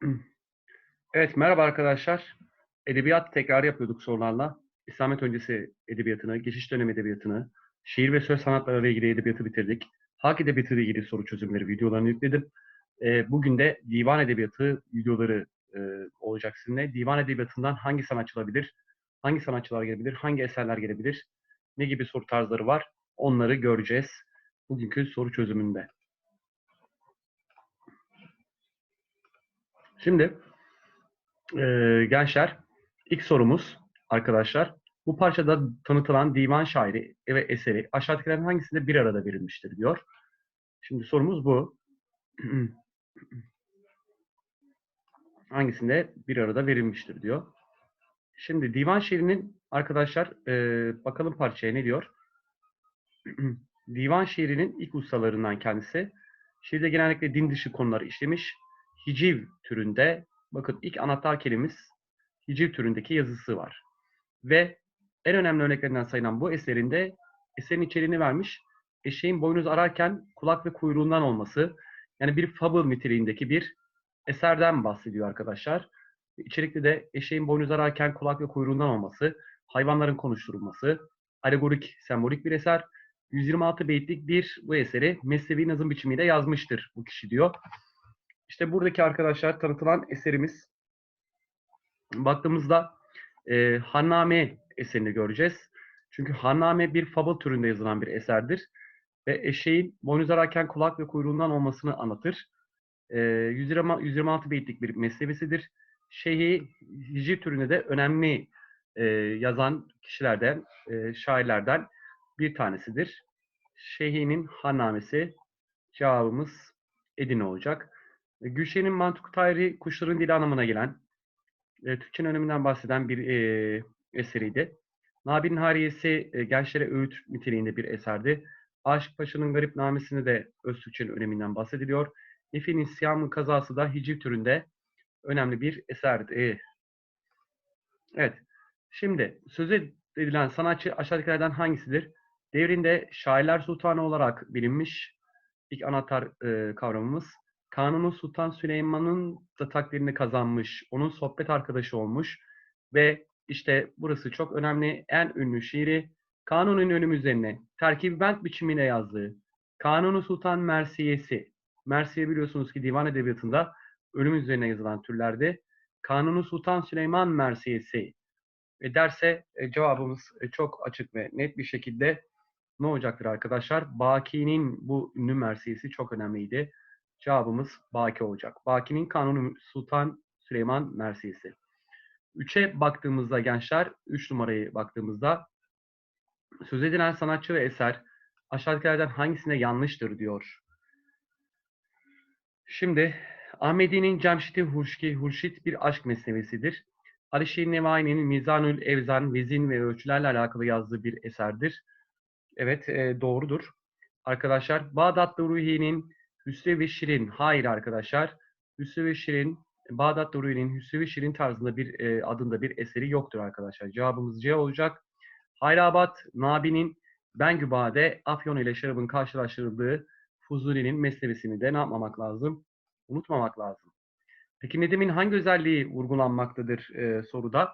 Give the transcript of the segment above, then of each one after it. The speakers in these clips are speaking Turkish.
Evet, merhaba arkadaşlar. Edebiyat tekrarı yapıyorduk sorularla. İslamiyet öncesi edebiyatını, geçiş dönemi edebiyatını, şiir ve söz sanatları ile ilgili edebiyatı bitirdik. Halk edebiyatı ile ilgili soru çözümleri videolarını yükledim. Ee, bugün de divan edebiyatı videoları e, olacak sizinle. Divan edebiyatından hangi sanatçı olabilir, hangi sanatçılar gelebilir, hangi eserler gelebilir, ne gibi soru tarzları var onları göreceğiz bugünkü soru çözümünde. Şimdi e, gençler ilk sorumuz arkadaşlar bu parçada tanıtılan divan şairi ve eseri aşağıdakilerin hangisinde bir arada verilmiştir diyor. Şimdi sorumuz bu. hangisinde bir arada verilmiştir diyor. Şimdi divan şiirinin arkadaşlar e, bakalım parçaya ne diyor. divan şiirinin ilk ustalarından kendisi. Şiirde genellikle din dışı konuları işlemiş. Hiciv türünde bakın ilk anahtar kelimemiz hiciv türündeki yazısı var. Ve en önemli örneklerinden sayılan bu eserinde eserin içeriğini vermiş. Eşeğin boynuz ararken kulak ve kuyruğundan olması. Yani bir fable niteliğindeki bir eserden bahsediyor arkadaşlar. İçerikte de eşeğin boynuz ararken kulak ve kuyruğundan olması, hayvanların konuşturulması, alegorik, sembolik bir eser. 126 beytlik bir bu eseri mesnevi nazım biçimiyle yazmıştır bu kişi diyor. İşte buradaki arkadaşlar tanıtılan eserimiz baktığımızda e, Hanname eserini göreceğiz. Çünkü Hanname bir fable türünde yazılan bir eserdir. Ve eşeğin boynuz ararken kulak ve kuyruğundan olmasını anlatır. E, 120, 126 beytlik bir meslevesidir. Şeyhi hicri türünde de önemli e, yazan kişilerden, e, şairlerden bir tanesidir. Şeyhi'nin Hannamesi cevabımız Edirne olacak. E, Gülşen'in Mantık Tayri kuşların dili anlamına gelen, e, Türkçenin öneminden bahseden bir e, eseriydi. Nabi'nin Hariyesi e, gençlere öğüt niteliğinde bir eserdi. Aşık Paşa'nın Garip Namesi'nde de öz Türkçenin öneminden bahsediliyor. Nefi'nin Siyam'ın kazası da hiciv türünde önemli bir eserdi. Evet, şimdi söz edilen sanatçı aşağıdakilerden hangisidir? Devrinde şairler sultanı olarak bilinmiş ilk anahtar e, kavramımız. Kanuni Sultan Süleyman'ın da takdirini kazanmış, onun sohbet arkadaşı olmuş ve işte burası çok önemli. En ünlü şiiri Kanun'un ölüm üzerine terkibi bent biçimine yazdığı Kanuni Sultan Mersiyesi. Mersiye biliyorsunuz ki divan edebiyatında ölüm üzerine yazılan türlerde Kanuni Sultan Süleyman Mersiyesi e derse e, cevabımız e, çok açık ve net bir şekilde ne olacaktır arkadaşlar? Baki'nin bu ünlü Mersiyesi çok önemliydi. Cevabımız Baki olacak. Baki'nin Kanuni Sultan Süleyman Mersiyesi. 3'e baktığımızda gençler, 3 numarayı baktığımızda söz edilen sanatçı ve eser aşağıdakilerden hangisine yanlıştır diyor. Şimdi Ahmedi'nin Cemşit-i Hurşki, Hurşit bir aşk mesnevisidir. Alişir Nevai'nin Mizanül Evzan, vezin ve ölçülerle alakalı yazdığı bir eserdir. Evet, e, doğrudur. Arkadaşlar, Bağdat Ruhi'nin Hüsrev Şirin. Hayır arkadaşlar. Hüsrev Şirin, Bağdat Ruhi'nin Hüsrev Şirin tarzında bir e, adında bir eseri yoktur arkadaşlar. Cevabımız C olacak. Hayrabat, Nabi'nin Bengübade, Afyon ile şarabın karşılaştırıldığı Fuzuli'nin mesnevesini de ne yapmamak lazım? Unutmamak lazım. Peki Nedim'in hangi özelliği vurgulanmaktadır e, soruda?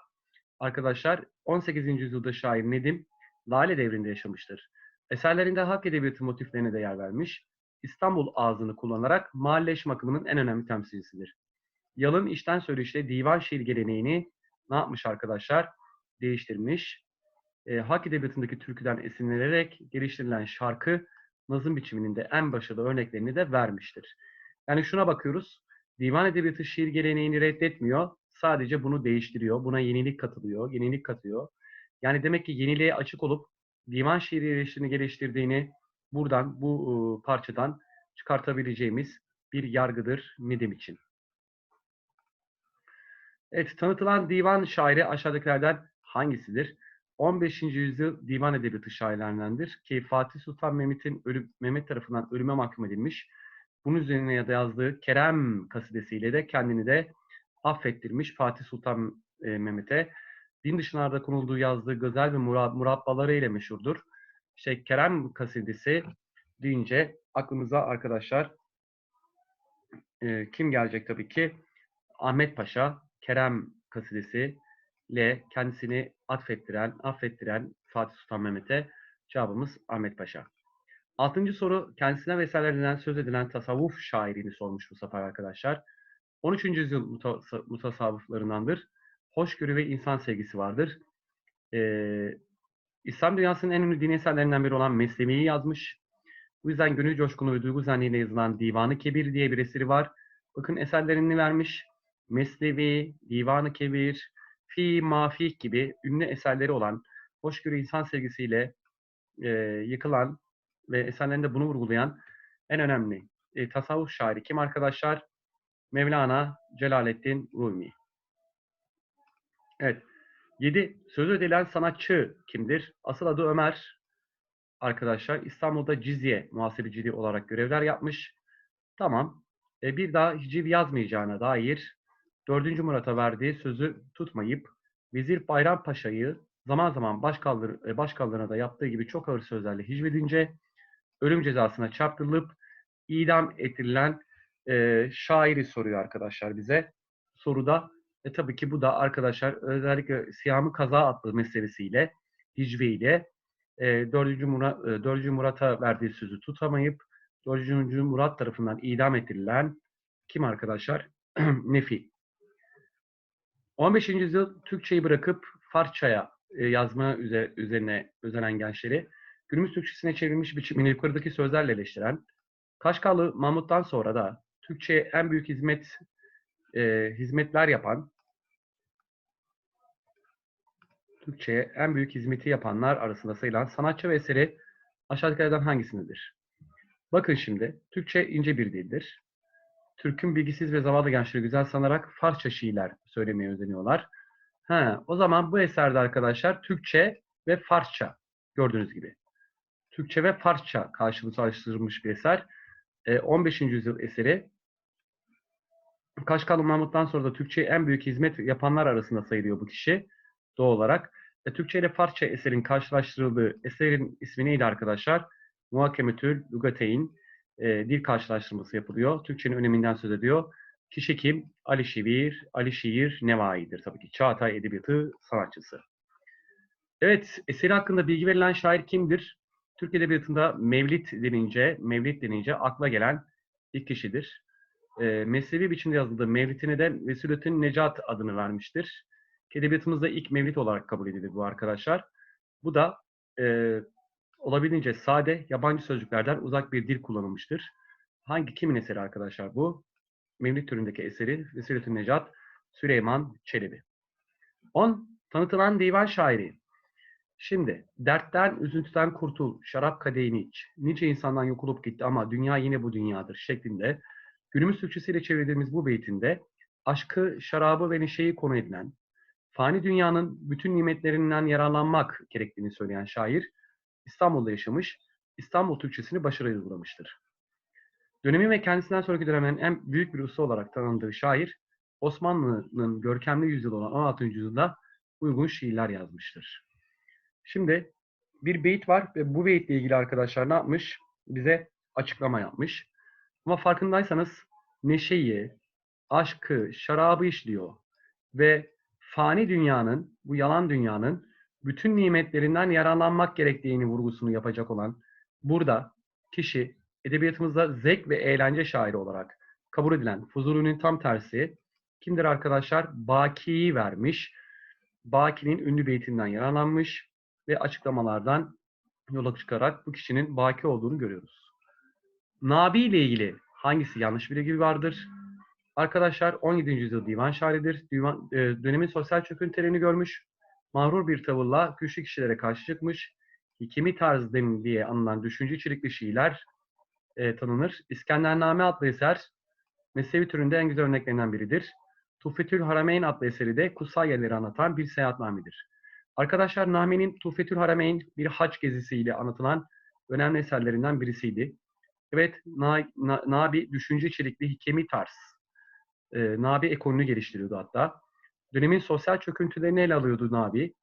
Arkadaşlar 18. yüzyılda şair Nedim Lale devrinde yaşamıştır. Eserlerinde halk edebiyatı motiflerine de yer vermiş. İstanbul ağzını kullanarak mahalleşme akımının en önemli temsilcisidir. Yalın işten söyleşle divan şiir geleneğini ne yapmış arkadaşlar? Değiştirmiş. E, halk edebiyatındaki türküden esinlenerek geliştirilen şarkı nazım biçiminin de en başarılı örneklerini de vermiştir. Yani şuna bakıyoruz. Divan edebiyatı şiir geleneğini reddetmiyor. Sadece bunu değiştiriyor. Buna yenilik katılıyor. Yenilik katıyor. Yani demek ki yeniliğe açık olup divan şiiri geliştirdiğini buradan bu e, parçadan çıkartabileceğimiz bir yargıdır Nedim için. Evet, tanıtılan divan şairi aşağıdakilerden hangisidir? 15. yüzyıl divan edebiyatı şairlerindendir ki Fatih Sultan Mehmet'in ölüm, Mehmet tarafından ölüme mahkum edilmiş. Bunun üzerine ya da yazdığı Kerem kasidesiyle de kendini de affettirmiş Fatih Sultan e, Mehmet'e. Din dışlarda konulduğu yazdığı güzel ve murab murabbaları ile meşhurdur. İşte Kerem kasidesi deyince aklımıza arkadaşlar e, kim gelecek tabii ki? Ahmet Paşa, Kerem kasidesi ile kendisini atfettiren, affettiren Fatih Sultan Mehmet'e cevabımız Ahmet Paşa. Altıncı soru kendisine ve eserlerinden söz edilen tasavvuf şairini sormuş bu sefer arkadaşlar. 13. yüzyıl mutas- mutasavvıflarındandır. Hoşgörü ve insan sevgisi vardır. Ee, İslam dünyasının en ünlü dini eserlerinden biri olan Mesnevi'yi yazmış. Bu yüzden gönül coşkunu ve duygu zenliğiyle yazılan Divanı Kebir diye bir eseri var. Bakın eserlerini vermiş. Mesnevi, Divanı Kebir, Fi, Mafih gibi ünlü eserleri olan hoşgörü insan sevgisiyle e, yıkılan ve eserlerinde bunu vurgulayan en önemli e, tasavvuf şairi kim arkadaşlar? Mevlana Celaleddin Rumi. Evet. 7. Sözü edilen sanatçı kimdir? Asıl adı Ömer. Arkadaşlar İstanbul'da Cizye muhasebeciliği olarak görevler yapmış. Tamam. E, bir daha hiciv yazmayacağına dair 4. Murat'a verdiği sözü tutmayıp Vezir Bayram Paşa'yı zaman zaman başkaldır, e, başkaldırına da yaptığı gibi çok ağır sözlerle hicvedince ölüm cezasına çarptırılıp idam ettirilen e, şairi soruyor arkadaşlar bize. Soruda e, tabii ki bu da arkadaşlar özellikle Siyami Kaza adlı meselesiyle hicve ile e, 4. Murat, e, 4. Murat'a verdiği sözü tutamayıp 4. Murat tarafından idam ettirilen kim arkadaşlar? Nefi. 15. yüzyıl Türkçeyi bırakıp Farsçaya e, yazma üze- üzerine özenen gençleri günümüz Türkçesine çevrilmiş biçimini yukarıdaki sözlerle eleştiren Kaşgarlı Mahmut'tan sonra da Türkçe'ye en büyük hizmet e, hizmetler yapan Türkçe'ye en büyük hizmeti yapanlar arasında sayılan sanatçı ve eseri aşağıdakilerden hangisindedir? Bakın şimdi, Türkçe ince bir dildir. Türk'ün bilgisiz ve zavallı gençleri güzel sanarak Farsça şiirler söylemeye özeniyorlar. Ha, o zaman bu eserde arkadaşlar Türkçe ve Farsça gördüğünüz gibi. Türkçe ve Farsça karşılaştırılmış bir eser. E, 15. yüzyıl eseri. Kaşgarlı Mahmut'tan sonra da Türkçe'ye en büyük hizmet yapanlar arasında sayılıyor bu kişi doğal olarak. E, Türkçe ile Farsça eserin karşılaştırıldığı eserin ismi neydi arkadaşlar? Muhakemetül Lugateyn e, dil karşılaştırması yapılıyor. Türkçenin öneminden söz ediyor. Kişi kim? Ali Şiir, Ali Şiir Nevai'dir tabii ki. Çağatay Edebiyatı sanatçısı. Evet, eseri hakkında bilgi verilen şair kimdir? Türk Edebiyatı'nda Mevlit denince, Mevlit denince akla gelen ilk kişidir. E, mesnevi biçimde yazıldığı Mevlid'ine de Vesulettin Necat adını vermiştir. Edebiyatımızda ilk mevlid olarak kabul edilir bu arkadaşlar. Bu da e, olabildiğince sade, yabancı sözcüklerden uzak bir dil kullanılmıştır. Hangi kimin eseri arkadaşlar bu? Mevlid türündeki eseri Vesulettin Necat, Süleyman Çelebi. 10. Tanıtılan divan şairi. Şimdi, dertten, üzüntüden kurtul, şarap kadehini iç. Nice insandan yok olup gitti ama dünya yine bu dünyadır şeklinde günümüz Türkçesiyle çevirdiğimiz bu beytinde aşkı, şarabı ve neşeyi konu edilen, fani dünyanın bütün nimetlerinden yararlanmak gerektiğini söyleyen şair, İstanbul'da yaşamış, İstanbul Türkçesini başarıyla uygulamıştır. Dönemi ve kendisinden sonraki dönemin en büyük bir usta olarak tanındığı şair, Osmanlı'nın görkemli yüzyılı olan 16. yüzyılda uygun şiirler yazmıştır. Şimdi bir beyit var ve bu beyitle ilgili arkadaşlar ne yapmış? Bize açıklama yapmış. Ama farkındaysanız neşeyi, aşkı, şarabı işliyor ve fani dünyanın, bu yalan dünyanın bütün nimetlerinden yararlanmak gerektiğini vurgusunu yapacak olan burada kişi edebiyatımızda zevk ve eğlence şairi olarak kabul edilen Fuzuli'nin tam tersi kimdir arkadaşlar? Baki'yi vermiş. Baki'nin ünlü beytinden yararlanmış ve açıklamalardan yola çıkarak bu kişinin Baki olduğunu görüyoruz. Nabi ile ilgili hangisi yanlış bilgi vardır? Arkadaşlar 17. yüzyıl divan şairidir. Divan, e, dönemin sosyal çöküntülerini görmüş. Mağrur bir tavırla güçlü kişilere karşı çıkmış. Hikemi tarz demin diye anılan düşünce içerikli şiirler e, tanınır. İskendername adlı eser Mesnevi türünde en güzel örneklerinden biridir. Tufetül Harameyn adlı eseri de kutsal yerleri anlatan bir seyahatnamedir. Arkadaşlar Namen'in Tufetül Harameyn bir hac gezisiyle anlatılan önemli eserlerinden birisiydi. Evet, Na, Na, Nabi düşünce içerikli hikemi tarz. E, Nabi ekolünü geliştiriyordu hatta. Dönemin sosyal çöküntülerini ele alıyordu Nabi.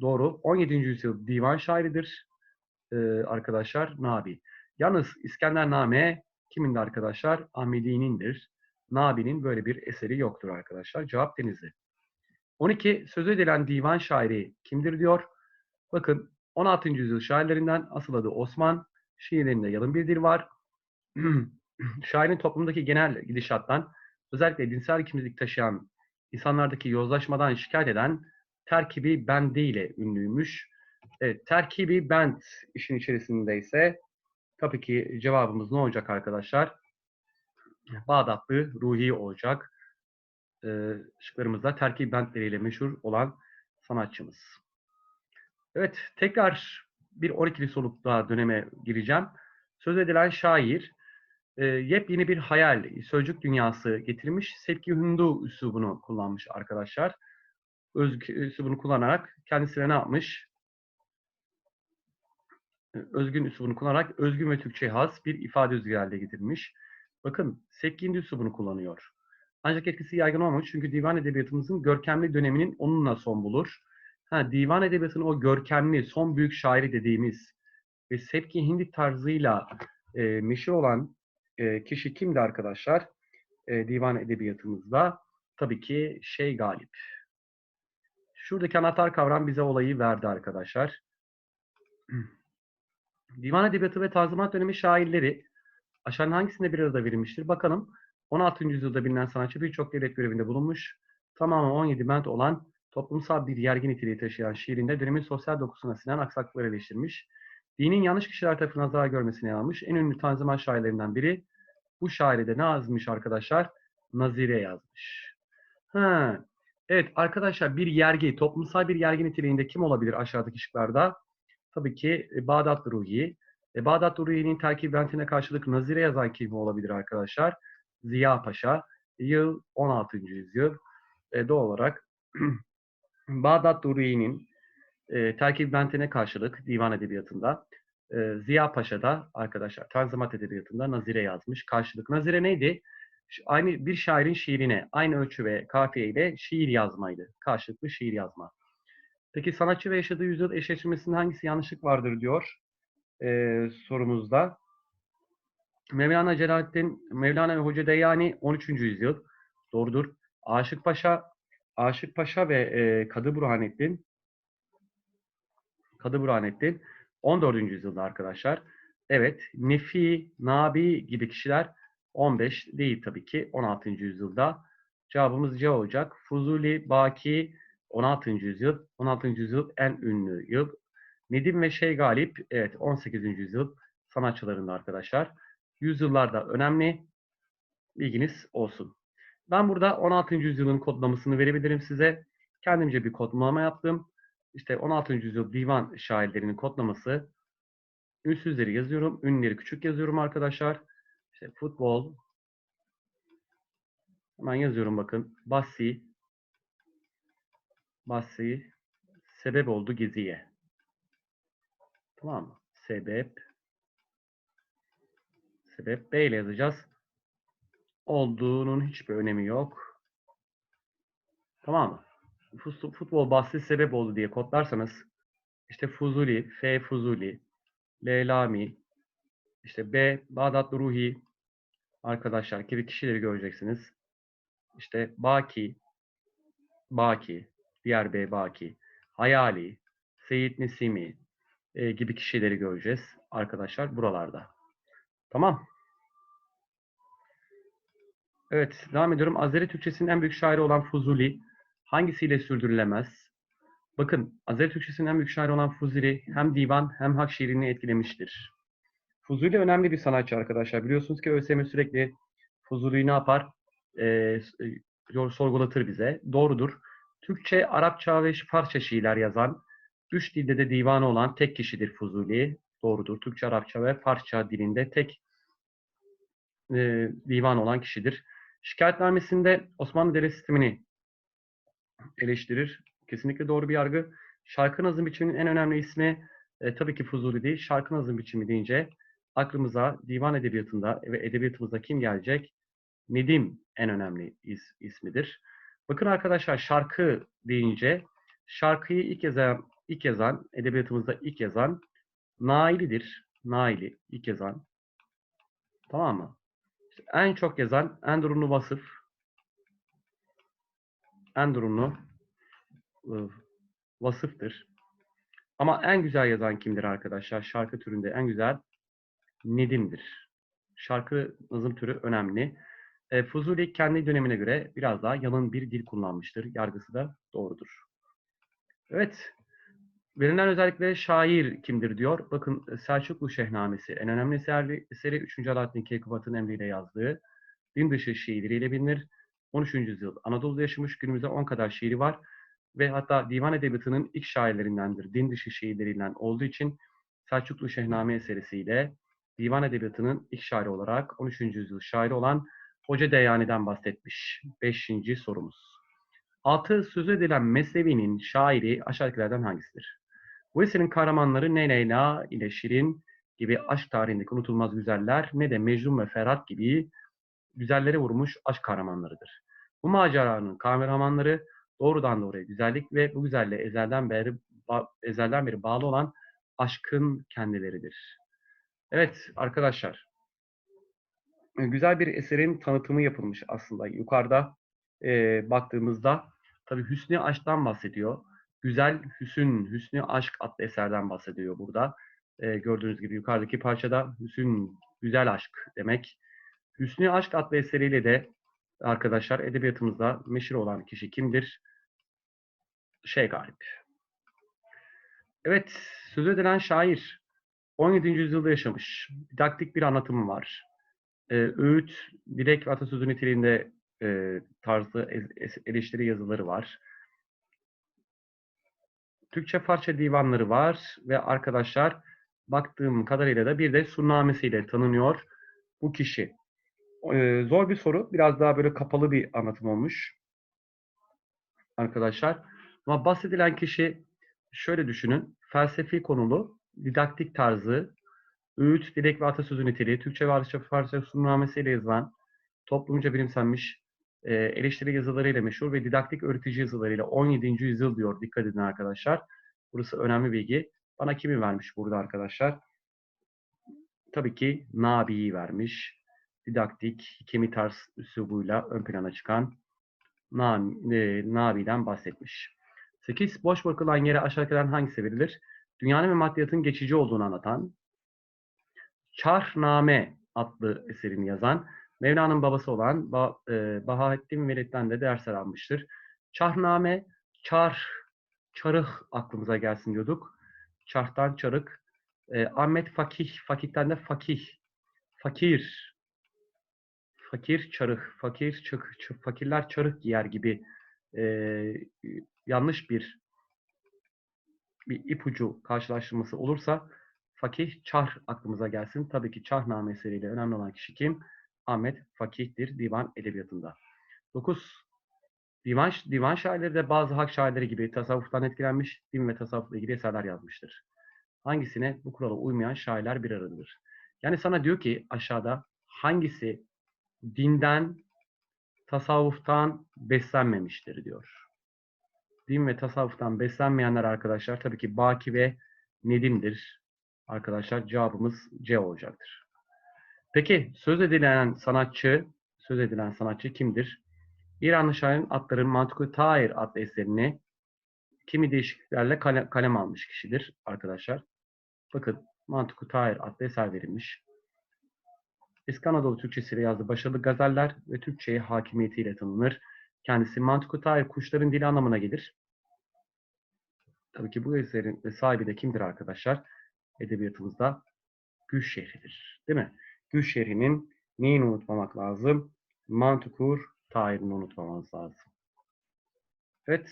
Doğru. 17. yüzyıl divan şairidir e, arkadaşlar Nabi. Yalnız İskender Name kimindi arkadaşlar? Ahmedi'nindir. Nabi'nin böyle bir eseri yoktur arkadaşlar. Cevap Denizli. 12. Söz edilen divan şairi kimdir diyor. Bakın 16. yüzyıl şairlerinden asıl adı Osman. Şiirlerinde yalın bir dil var. Şairin toplumdaki genel gidişattan özellikle dinsel kimlik taşıyan insanlardaki yozlaşmadan şikayet eden terkibi bendi ile ünlüymüş. Evet, terkibi bend işin içerisindeyse tabii ki cevabımız ne olacak arkadaşlar? Bağdatlı Ruhi olacak. Ee, şıklarımızda terkibi bentleriyle meşhur olan sanatçımız. Evet, tekrar bir 12'li solukta döneme gireceğim. Söz edilen şair e, yepyeni bir hayal, sözcük dünyası getirmiş. Sevki Hindu üslubunu kullanmış arkadaşlar. Özgü üslubunu kullanarak kendisine ne yapmış? Özgün üslubunu kullanarak özgün ve Türkçe has bir ifade özgürlüğü getirmiş. Bakın Sevki Hindu üslubunu kullanıyor. Ancak etkisi yaygın olmamış çünkü divan edebiyatımızın görkemli döneminin onunla son bulur. Ha, divan edebiyatının o görkemli, son büyük şairi dediğimiz ve Sevki Hindi tarzıyla e, meşhur olan kişi kimdi arkadaşlar? Divan edebiyatımızda tabii ki şey galip. Şuradaki anahtar kavram bize olayı verdi arkadaşlar. Divan edebiyatı ve tanzimat dönemi şairleri aşağının hangisinde bir arada verilmiştir? Bakalım. 16. yüzyılda bilinen sanatçı birçok devlet görevinde bulunmuş. Tamamı 17 bent olan toplumsal bir yergi niteliği taşıyan şiirinde dönemin sosyal dokusuna sinen aksaklıkları eleştirmiş. Dinin yanlış kişiler tarafından zarar görmesine yanmış. En ünlü tanzimat şairlerinden biri. Bu şairde ne yazmış arkadaşlar? Nazire yazmış. Ha. Evet arkadaşlar bir yergi, toplumsal bir yergi niteliğinde kim olabilir aşağıdaki şıklarda? Tabii ki e, Bağdat Ruhi. E, Bağdat Ruhi'nin terkibentine karşılık Nazire yazan kim olabilir arkadaşlar? Ziya Paşa. Yıl 16. yüzyıl. E, doğal olarak Bağdat Ruhi'nin e, terkibentine karşılık divan edebiyatında e, Ziya Paşa da arkadaşlar Tanzimat Edebiyatı'nda Nazire yazmış. Karşılık. Nazire neydi? Aynı bir şairin şiirine aynı ölçü ve kafiye ile şiir yazmaydı. Karşılıklı şiir yazma. Peki sanatçı ve yaşadığı yüzyıl eşleşmesinde hangisi yanlışlık vardır diyor e, sorumuzda. Mevlana Celaleddin, Mevlana Hoca Deyani 13. yüzyıl. Doğrudur. Aşık Paşa, Aşık Paşa ve e, Kadı Burhanettin Kadı Burhanettin 14. yüzyılda arkadaşlar. Evet, Nefi, Nabi gibi kişiler 15 değil tabii ki 16. yüzyılda. Cevabımız C olacak. Fuzuli, Baki 16. yüzyıl. 16. yüzyıl en ünlü yıl. Nedim ve Şey Galip evet 18. yüzyıl sanatçılarında arkadaşlar. Yüzyıllarda önemli. Bilginiz olsun. Ben burada 16. yüzyılın kodlamasını verebilirim size. Kendimce bir kodlama yaptım. İşte 16. yüzyıl divan şairlerinin kodlaması. Ünsüzleri yazıyorum. Ünleri küçük yazıyorum arkadaşlar. İşte futbol. Hemen yazıyorum bakın. Bassi. Bassi. Sebep oldu geziye. Tamam mı? Sebep. Sebep B ile yazacağız. Olduğunun hiçbir önemi yok. Tamam mı? Futbol bahsi sebep oldu diye kodlarsanız işte Fuzuli, F Fuzuli, L Lami, işte B Bağdatlı Ruhi arkadaşlar gibi kişileri göreceksiniz. İşte Baki, Baki, diğer B Baki, Hayali, Seyit Nesimi e, gibi kişileri göreceğiz arkadaşlar buralarda. Tamam. Evet, devam ediyorum. Azeri Türkçesinin en büyük şairi olan Fuzuli hangisiyle sürdürülemez? Bakın, Azeri Türkçesinin en büyük şairi olan Fuzuli hem divan hem hak şiirini etkilemiştir. Fuzuli önemli bir sanatçı arkadaşlar. Biliyorsunuz ki ÖSYM sürekli Fuzuli'yi ne yapar? Ee, sorgulatır bize. Doğrudur. Türkçe, Arapça ve Farsça şiirler yazan, üç dilde de divanı olan tek kişidir Fuzuli. Doğrudur. Türkçe, Arapça ve Farsça dilinde tek e, divan olan kişidir. Şikayetnamesinde Osmanlı devlet sistemini eleştirir. Kesinlikle doğru bir yargı. Şarkı nazım biçiminin en önemli ismi e, tabii ki Fuzuli değil. Şarkı nazım biçimi deyince aklımıza divan edebiyatında ve edebiyatımızda kim gelecek? Nedim en önemli is, ismidir. Bakın arkadaşlar şarkı deyince şarkıyı ilk yazan, ilk yazan edebiyatımızda ilk yazan Naili'dir. Naili ilk yazan. Tamam mı? En çok yazan Enderunlu vasıf. Enderunlu ıı, vasıftır. Ama en güzel yazan kimdir arkadaşlar? Şarkı türünde en güzel Nedim'dir. Şarkı nazım türü önemli. E, Fuzuli kendi dönemine göre biraz daha yalın bir dil kullanmıştır. Yargısı da doğrudur. Evet. Verilen özellikle şair kimdir diyor. Bakın Selçuklu Şehnamesi en önemli eseri, eseri 3. Alaaddin Keykubat'ın emriyle yazdığı din dışı şiirleriyle bilinir. 13. yüzyıl Anadolu'da yaşamış günümüzde 10 kadar şiiri var ve hatta divan edebiyatının ilk şairlerindendir. Din dışı şiirlerinden olduğu için Selçuklu Şehname eserisiyle divan edebiyatının ilk şairi olarak 13. yüzyıl şairi olan Hoca Deyani'den bahsetmiş. Beşinci sorumuz. Altı söz edilen Mesnevi'nin şairi aşağıdakilerden hangisidir? Bu eserin kahramanları ne Leyla ile Şirin gibi aşk tarihindeki unutulmaz güzeller ne de Mecnun ve Ferhat gibi güzellere vurmuş aşk kahramanlarıdır. Bu maceranın kahramanları doğrudan doğruya güzellik ve bu güzelliğe ezelden beri, ezelden beri bağlı olan aşkın kendileridir. Evet arkadaşlar, güzel bir eserin tanıtımı yapılmış aslında. Yukarıda e, baktığımızda tabii Hüsnü Aşk'tan bahsediyor. Güzel Hüsün, Hüsnü Aşk adlı eserden bahsediyor burada. E, gördüğünüz gibi yukarıdaki parçada Hüsün, güzel aşk demek. Hüsnü Aşk adlı eseriyle de arkadaşlar edebiyatımızda meşhur olan kişi kimdir? Şey Galip. Evet, söz edilen şair 17. yüzyılda yaşamış. Didaktik bir anlatımı var. Ee, öğüt, dilek ve atasözü niteliğinde e, tarzı eleştiri yazıları var. Türkçe Farsça divanları var ve arkadaşlar baktığım kadarıyla da bir de sunnamesiyle tanınıyor bu kişi. Zor bir soru. Biraz daha böyle kapalı bir anlatım olmuş. Arkadaşlar. Ama bahsedilen kişi şöyle düşünün. Felsefi konulu, didaktik tarzı, öğüt, dilek ve atasözü niteliği, Türkçe ve Arapça Farsça sunnamesiyle yazılan, toplumca bilimsenmiş e, eleştiri yazılarıyla meşhur ve didaktik öğretici yazılarıyla 17. yüzyıl diyor. Dikkat edin arkadaşlar. Burası önemli bilgi. Bana kimi vermiş burada arkadaşlar? Tabii ki Nabi'yi vermiş. Didaktik, hikemi tarz üslubuyla ön plana çıkan Nabi, e, Nabi'den bahsetmiş. 8. Boş bırakılan yere aşağıdakilerden hangisi verilir? Dünyanın ve maddiyatın geçici olduğunu anlatan, Çarhname adlı eserini yazan, Mevla'nın babası olan ba, e, Bahaettin Velid'den de dersler almıştır. Çarhname, çar, çarık aklımıza gelsin diyorduk. Çarhtan çarık. E, Ahmet Fakih, Fakih'ten de fakih. Fakir. Fakir çarık, fakir çık, fakirler çarık giyer gibi e, yanlış bir bir ipucu karşılaştırması olursa fakih çar aklımıza gelsin. Tabii ki Çahname eseriyle önemli olan kişi kim? Ahmet Fakih'tir divan edebiyatında. 9. Divan, divan şairleri de bazı hak şairleri gibi tasavvuftan etkilenmiş, din ve tasavvufla ilgili eserler yazmıştır. Hangisine bu kurala uymayan şairler bir aradadır? Yani sana diyor ki aşağıda hangisi dinden, tasavvuftan beslenmemiştir diyor. Din ve tasavvuftan beslenmeyenler arkadaşlar tabii ki Baki ve Nedim'dir. Arkadaşlar cevabımız C olacaktır. Peki söz edilen sanatçı, söz edilen sanatçı kimdir? İranlı şairin Atların Mantıkı Tair adlı eserini kimi değişikliklerle kale, kalem almış kişidir arkadaşlar. Bakın Mantıkı Tair adlı eser verilmiş. Eski Anadolu Türkçesiyle yazdığı başarılı gazeller ve Türkçe'ye hakimiyetiyle tanınır. Kendisi Mantıkı Tair kuşların dili anlamına gelir. Tabii ki bu eserin sahibi de kimdir arkadaşlar? Edebiyatımızda Güç şehridir. Değil mi? Güç şehrinin neyini unutmamak lazım? Mantıkur Tahir'ini unutmamamız lazım. Evet.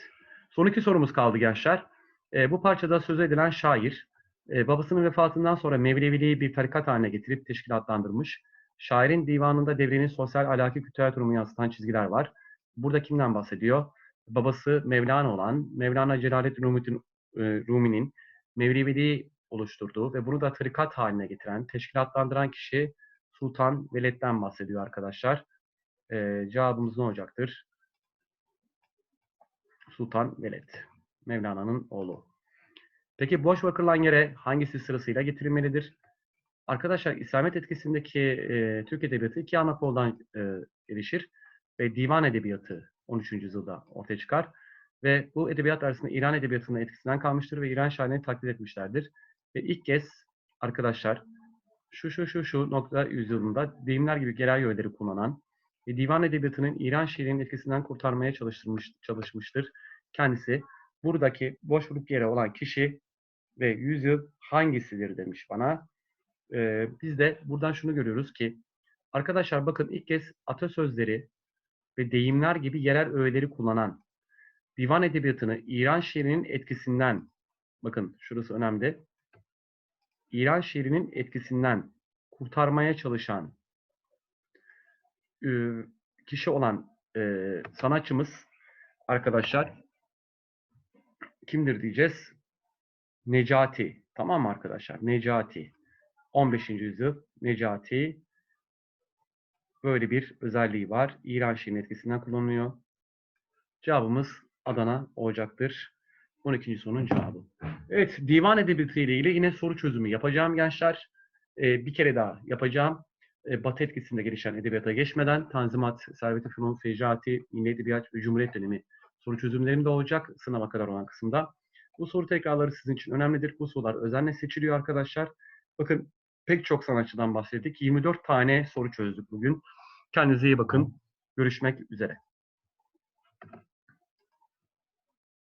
Son iki sorumuz kaldı gençler. E, bu parçada söz edilen şair, e, babasının vefatından sonra Mevleviliği bir tarikat haline getirip teşkilatlandırmış. Şairin divanında devrenin sosyal ahlaki kültürel durumu yansıtan çizgiler var. Burada kimden bahsediyor? Babası Mevlana olan Mevlana Celaleddin Rumi'nin Mevleviliği oluşturduğu ve bunu da tarikat haline getiren, teşkilatlandıran kişi Sultan Veled'den bahsediyor arkadaşlar. Ee, cevabımız ne olacaktır? Sultan Veled. Mevlana'nın oğlu. Peki boş bakılan yere hangisi sırasıyla getirilmelidir? Arkadaşlar İslamiyet etkisindeki e, Türk Edebiyatı iki ana koldan e, gelişir ve divan edebiyatı 13. yüzyılda ortaya çıkar. Ve bu edebiyat arasında İran edebiyatının etkisinden kalmıştır ve İran şairlerini taklit etmişlerdir. Ve ilk kez arkadaşlar şu şu şu şu nokta yüzyılında deyimler gibi genel öğeleri kullanan ve divan edebiyatının İran şiirinin etkisinden kurtarmaya çalıştırmış, çalışmıştır. Kendisi buradaki boşluk yeri olan kişi ve yüzyıl hangisidir demiş bana. Ee, biz de buradan şunu görüyoruz ki arkadaşlar bakın ilk kez atasözleri ve deyimler gibi yerel öğeleri kullanan divan edebiyatını İran şiirinin etkisinden bakın şurası önemli. İran şiirinin etkisinden kurtarmaya çalışan e, kişi olan e, sanatçımız arkadaşlar kimdir diyeceğiz? Necati. Tamam mı arkadaşlar? Necati. 15. yüzyıl Necati böyle bir özelliği var. İran şiirinin etkisinden kullanılıyor. Cevabımız Adana olacaktır. 12. sorunun cevabı. Evet, divan edebiyatı ile ilgili yine soru çözümü yapacağım gençler. Ee, bir kere daha yapacağım. Ee, Batı etkisinde gelişen edebiyata geçmeden Tanzimat, Servet-i Fünun, Fecaati, Milli Edebiyat ve Cumhuriyet dönemi soru çözümlerim de olacak sınava kadar olan kısımda. Bu soru tekrarları sizin için önemlidir. Bu sorular özenle seçiliyor arkadaşlar. Bakın pek çok sanatçıdan bahsettik. 24 tane soru çözdük bugün. Kendinize iyi bakın. Görüşmek üzere.